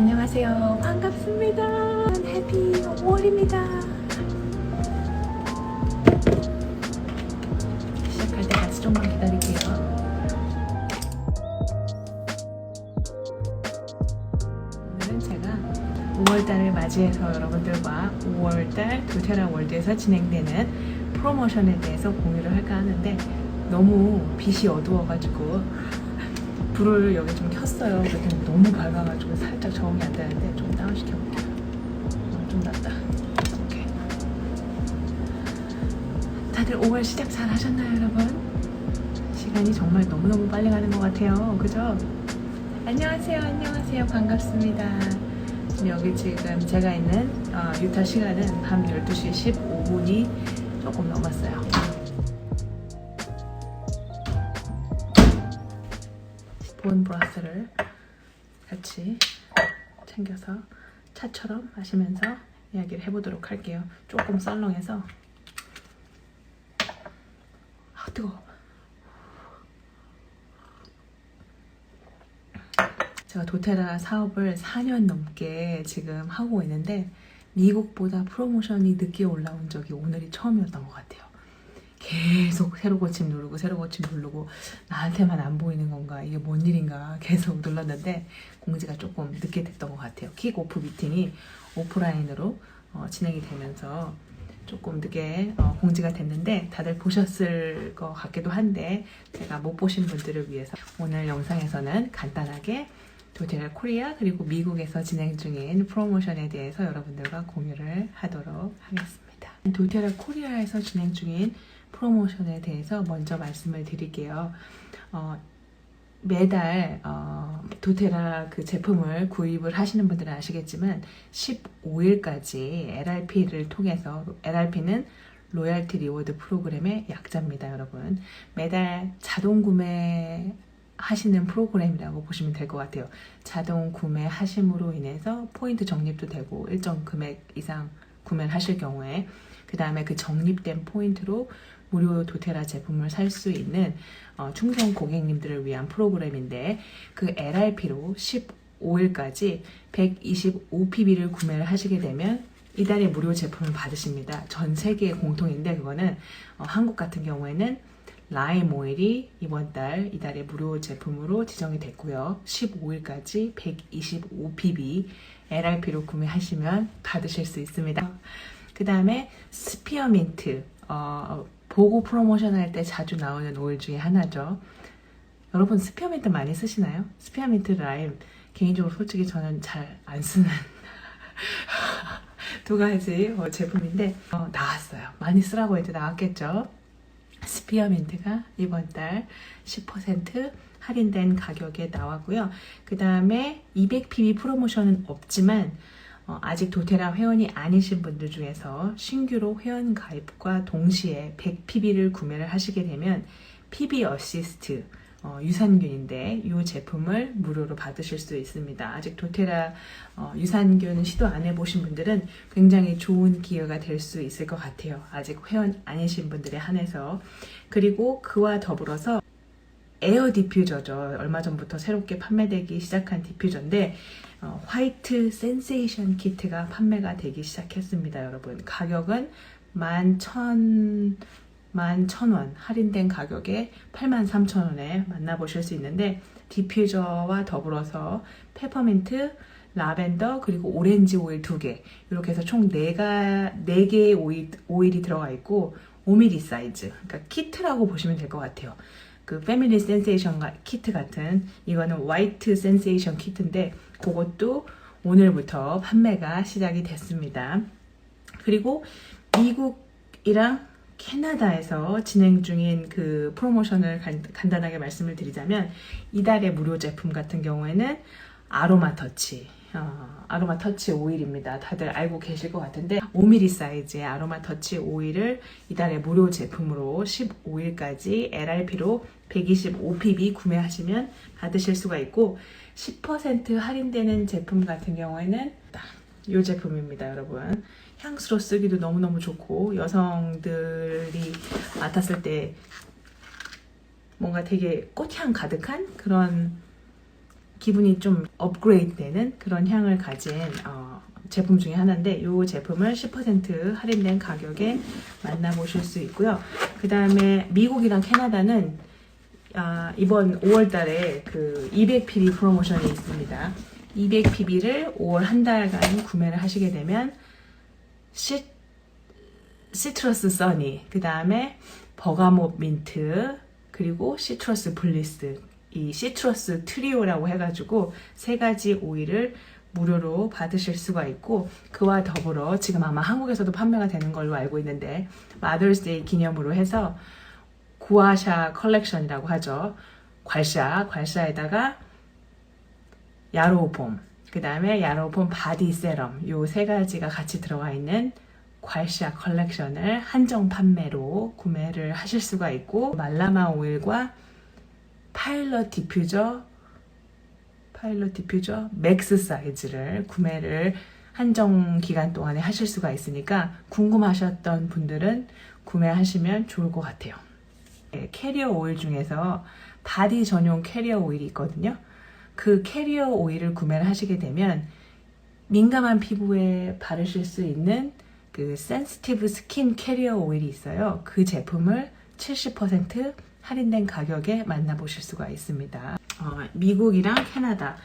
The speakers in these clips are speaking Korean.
안녕하세요. 반갑습니다. 해피 5월입니다. 시작할 때까지 좀만 기다릴게요. 오늘은 제가 5월달을 맞이해서 여러분들과 5월달 도테라 월드에서 진행되는 프로모션에 대해서 공유를 할까 하는데 너무 빛이 어두워가지고 불을 여기 좀 켰어요. 그랬더니 너무 밝아가지고 살짝 적응이 안 되는데 좀 다운시켜 볼게요. 어, 좀 낫다. 오케이. 다들 5월 시작 잘 하셨나요, 여러분? 시간이 정말 너무너무 빨리 가는 것 같아요. 그죠? 안녕하세요, 안녕하세요. 반갑습니다. 여기 지금 제가 있는 어, 유타 시간은 밤 12시 15분이 조금 넘었어요. 본 브라스를 같이 챙겨서 차처럼 마시면서 이야기를 해보도록 할게요. 조금 썰렁해서 아 뜨거. 제가 도테라 사업을 4년 넘게 지금 하고 있는데 미국보다 프로모션이 늦게 올라온 적이 오늘이 처음이었던 것 같아요. 계속 새로 고침 누르고 새로 고침 누르고 나한테만 안 보이는 건가 이게 뭔 일인가 계속 눌렀는데 공지가 조금 늦게 됐던 것 같아요. 킥 오프 미팅이 오프라인으로 어, 진행이 되면서 조금 늦게 어, 공지가 됐는데 다들 보셨을 것 같기도 한데 제가 못 보신 분들을 위해서 오늘 영상에서는 간단하게 도테라 코리아 그리고 미국에서 진행 중인 프로모션에 대해서 여러분들과 공유를 하도록 하겠습니다. 도테라 코리아에서 진행 중인 프로모션에 대해서 먼저 말씀을 드릴게요. 어, 매달 어, 도테라 그 제품을 구입을 하시는 분들은 아시겠지만 15일까지 LRP를 통해서 LRP는 로얄티 리워드 프로그램의 약자입니다, 여러분. 매달 자동 구매 하시는 프로그램이라고 보시면 될 것 같아요. 자동 구매 하심으로 인해서 포인트 적립도 되고 일정 금액 이상 구매를 하실 경우에 그 다음에 그 적립된 포인트로 무료 도테라 제품을 살 수 있는 어, 충성 고객님들을 위한 프로그램인데 그 LRP로 15일까지 125PB를 구매를 하시게 되면 이달에 무료 제품을 받으십니다. 전 세계 공통인데 그거는 어, 한국 같은 경우에는 라임 오일이 이번 달 이달에 무료 제품으로 지정이 됐고요. 15일까지 125PB LRP로 구매하시면 받으실 수 있습니다. 그 다음에 스피어민트 어, 보고 프로모션 할 때 자주 나오는 오일 중에 하나죠. 여러분 스피어민트 많이 쓰시나요? 스피어민트 라임 개인적으로 솔직히 저는 잘 안 쓰는 두 가지 어, 제품인데 어, 나왔어요. 많이 쓰라고 이제 나왔겠죠. 스피어민트가 이번 달 10% 할인된 가격에 나왔고요. 그 다음에 200pb 프로모션은 없지만 어, 아직 도테라 회원이 아니신 분들 중에서 신규로 회원 가입과 동시에 100pb를 구매를 하시게 되면 PB 어시스트 어, 유산균인데 이 제품을 무료로 받으실 수 있습니다. 아직 도테라 어, 유산균 시도 안 해보신 분들은 굉장히 좋은 기회가 될 수 있을 것 같아요. 아직 회원 아니신 분들에 한해서 그리고 그와 더불어서 에어 디퓨저죠. 얼마 전부터 새롭게 판매되기 시작한 디퓨저인데 어, 화이트 센세이션 키트가 판매가 되기 시작했습니다, 여러분. 가격은 11,000 11,000원 할인된 가격에 83,000원에 만나보실 수 있는데 디퓨저와 더불어서 페퍼민트, 라벤더 그리고 오렌지 오일 두 개 이렇게 해서 총 4가 4개의 오일, 오일이 들어가 있고 5mm 사이즈 그러니까 키트라고 보시면 될 것 같아요. 그 패밀리 센세이션 키트 같은 이거는 화이트 센세이션 키트인데 그것도 오늘부터 판매가 시작이 됐습니다. 그리고 미국이랑 캐나다에서 진행 중인 그 프로모션을 간, 간단하게 말씀을 드리자면 이달의 무료 제품 같은 경우에는 아로마 터치 어, 아로마 터치 오일입니다. 다들 알고 계실 것 같은데 5mm 사이즈의 아로마 터치 오일을 이달의 무료 제품으로 15일까지 LRP로 125pb 구매하시면 받으실 수가 있고 10% 할인되는 제품 같은 경우에는 이 제품입니다, 여러분. 향수로 쓰기도 너무너무 좋고 여성들이 맡았을 때 뭔가 되게 꽃향 가득한 그런 기분이 좀 업그레이드 되는 그런 향을 가진 어, 제품 중에 하나인데 이 제품을 10% 할인된 가격에 만나보실 수 있고요. 그 다음에 미국이랑 캐나다는 아, 이번 5월 달에 그 200pb 프로모션이 있습니다. 200pb를 5월 한 달간 구매를 하시게 되면 시, 시트러스 써니, 그 다음에 버가못 민트, 그리고 시트러스 블리스, 이 시트러스 트리오라고 해가지고 세 가지 오일을 무료로 받으실 수가 있고 그와 더불어 지금 아마 한국에서도 판매가 되는 걸로 알고 있는데 마더스데이 기념으로 해서 구아샤 컬렉션이라고 하죠. 괄샤, 괄샤에다가 야로우폼, 그 다음에 야로우폼 바디 세럼 요 세 가지가 같이 들어가 있는 괄샤 컬렉션을 한정 판매로 구매를 하실 수가 있고 말라마 오일과 파일럿 디퓨저 파일럿 디퓨저 맥스 사이즈를 구매를 한정 기간 동안에 하실 수가 있으니까 궁금하셨던 분들은 구매하시면 좋을 것 같아요. 네, 캐리어 오일 중에서 바디 전용 캐리어 오일이 있거든요. 그 캐리어 오일을 구매를 하시게 되면 민감한 피부에 바르실 수 있는 그 센시티브 스킨 캐리어 오일이 있어요. 그 제품을 70% 할인된 가격에 만나보실 수가 있습니다. 어, 미국이랑 캐나다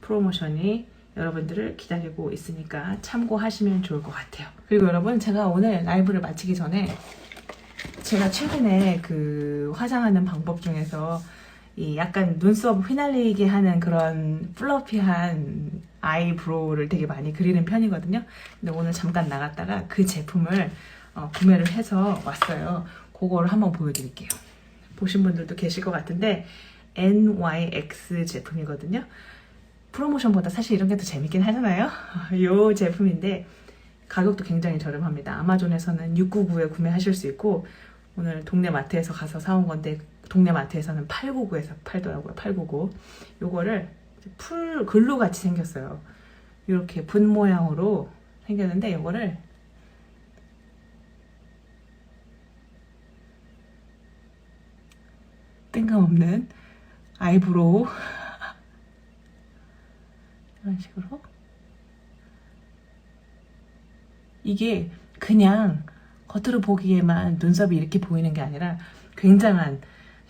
프로모션이 여러분들을 기다리고 있으니까 참고하시면 좋을 것 같아요. 그리고 여러분 제가 오늘 라이브를 마치기 전에 제가 최근에 그 화장하는 방법 중에서 이 약간 눈썹 휘날리게 하는 그런 플러피한 아이브로우를 되게 많이 그리는 편이거든요. 근데 오늘 잠깐 나갔다가 그 제품을 어, 구매를 해서 왔어요. 그거를 한번 보여드릴게요. 보신 분들도 계실 것 같은데 NYX 제품이거든요. 프로모션보다 사실 이런 게 더 재밌긴 하잖아요. 이 제품인데 가격도 굉장히 저렴합니다. 아마존에서는 699에 구매하실 수 있고 오늘 동네 마트에서 가서 사온 건데 동네 마트에서는 899에서 팔더라고요. 899. 요거를 풀 글루 같이 생겼어요. 이렇게 분 모양으로 생겼는데 요거를 뜬금 없는 아이브로우 이런 식으로 이게 그냥 겉으로 보기에만 눈썹이 이렇게 보이는 게 아니라 굉장한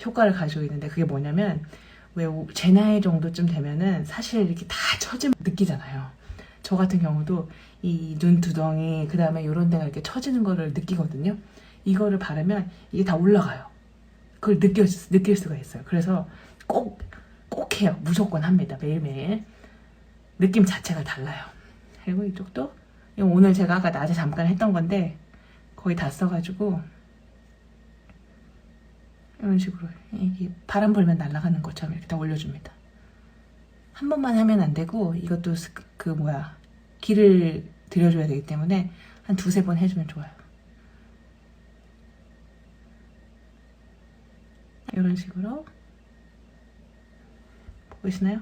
효과를 가지고 있는데 그게 뭐냐면 왜 제 나이 정도쯤 되면은 사실 이렇게 다 처짐 느끼잖아요. 저 같은 경우도 이 눈 두덩이 그 다음에 이런 데가 이렇게 처지는 거를 느끼거든요. 이거를 바르면 이게 다 올라가요. 그걸 느껴, 느낄 수가 있어요. 그래서 꼭, 꼭 해요. 무조건 합니다. 매일매일. 느낌 자체가 달라요. 그리고 이쪽도 오늘 제가 아까 낮에 잠깐 했던 건데 거의 다 써가지고 이런 식으로 이게 바람 불면 날아가는 것처럼 이렇게 다 올려줍니다. 한 번만 하면 안 되고 이것도 스- 그 뭐야 기를 들여줘야 되기 때문에 한 두세 번 해주면 좋아요. 이런 식으로 보이시나요?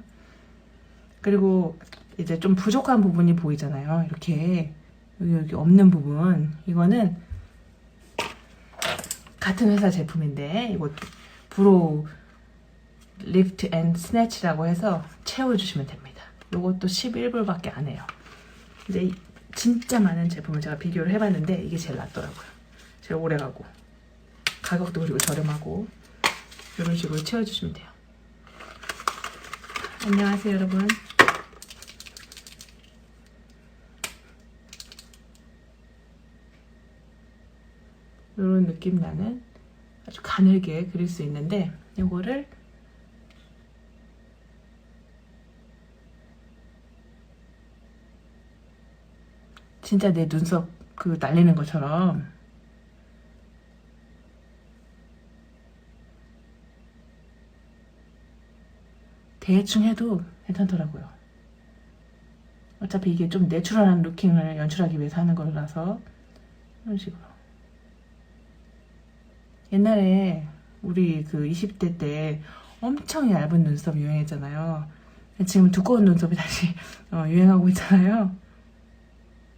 그리고 이제 좀 부족한 부분이 보이잖아요. 이렇게 여기 여기 없는 부분 이거는 같은 회사 제품인데 이것도 브로우 리프트 앤 스네치라고 해서 채워주시면 됩니다. 이것도 11불밖에 안 해요. 이제 이- 진짜 많은 제품을 제가 비교를 해봤는데 이게 제일 낫더라고요. 제일 오래가고 가격도 그리고 저렴하고 이런 식으로 채워주시면 돼요. 안녕하세요 여러분. 이런 느낌 나는 아주 가늘게 그릴 수 있는데 이거를 진짜 내 눈썹 그 날리는 것처럼 대충 해도 괜찮더라고요. 어차피 이게 좀 내추럴한 루킹을 연출하기 위해서 하는 거라서 이런 식으로. 옛날에 우리 그 20대 때 엄청 얇은 눈썹 유행했잖아요. 지금 두꺼운 눈썹이 다시 어, 유행하고 있잖아요.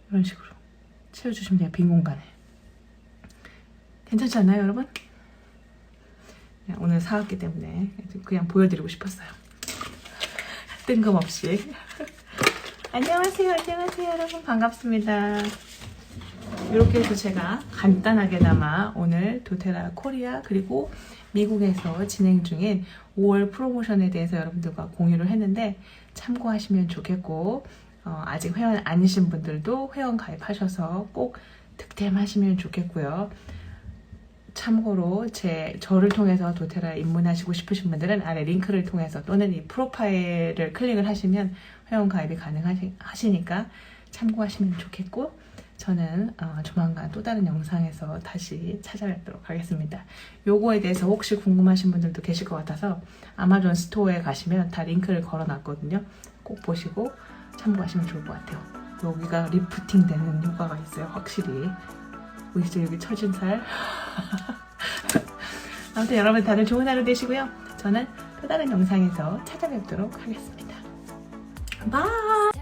이런 식으로 채워주시면 돼요. 빈 공간에. 괜찮지 않나요, 여러분? 그냥 오늘 사왔기 때문에 그냥 보여드리고 싶었어요. 뜬금없이. 안녕하세요, 안녕하세요, 여러분. 반갑습니다. 이렇게 해서 제가 간단하게나마 오늘 도테라 코리아 그리고 미국에서 진행 중인 5월 프로모션에 대해서 여러분들과 공유를 했는데 참고하시면 좋겠고 어, 아직 회원 아니신 분들도 회원 가입하셔서 꼭 득템하시면 좋겠고요. 참고로 제 저를 통해서 도테라 입문하시고 싶으신 분들은 아래 링크를 통해서 또는 이 프로파일을 클릭을 하시면 회원 가입이 가능하시니까 참고하시면 좋겠고 저는 어, 조만간 또 다른 영상에서 다시 찾아뵙도록 하겠습니다. 요거에 대해서 혹시 궁금하신 분들도 계실 것 같아서 아마존 스토어에 가시면 다 링크를 걸어놨거든요. 꼭 보시고 참고하시면 좋을 것 같아요. 여기가 리프팅 되는 효과가 있어요. 확실히. 보이시죠? 여기 처진 살. 아무튼 여러분 다들 좋은 하루 되시고요. 저는 또 다른 영상에서 찾아뵙도록 하겠습니다. 바이!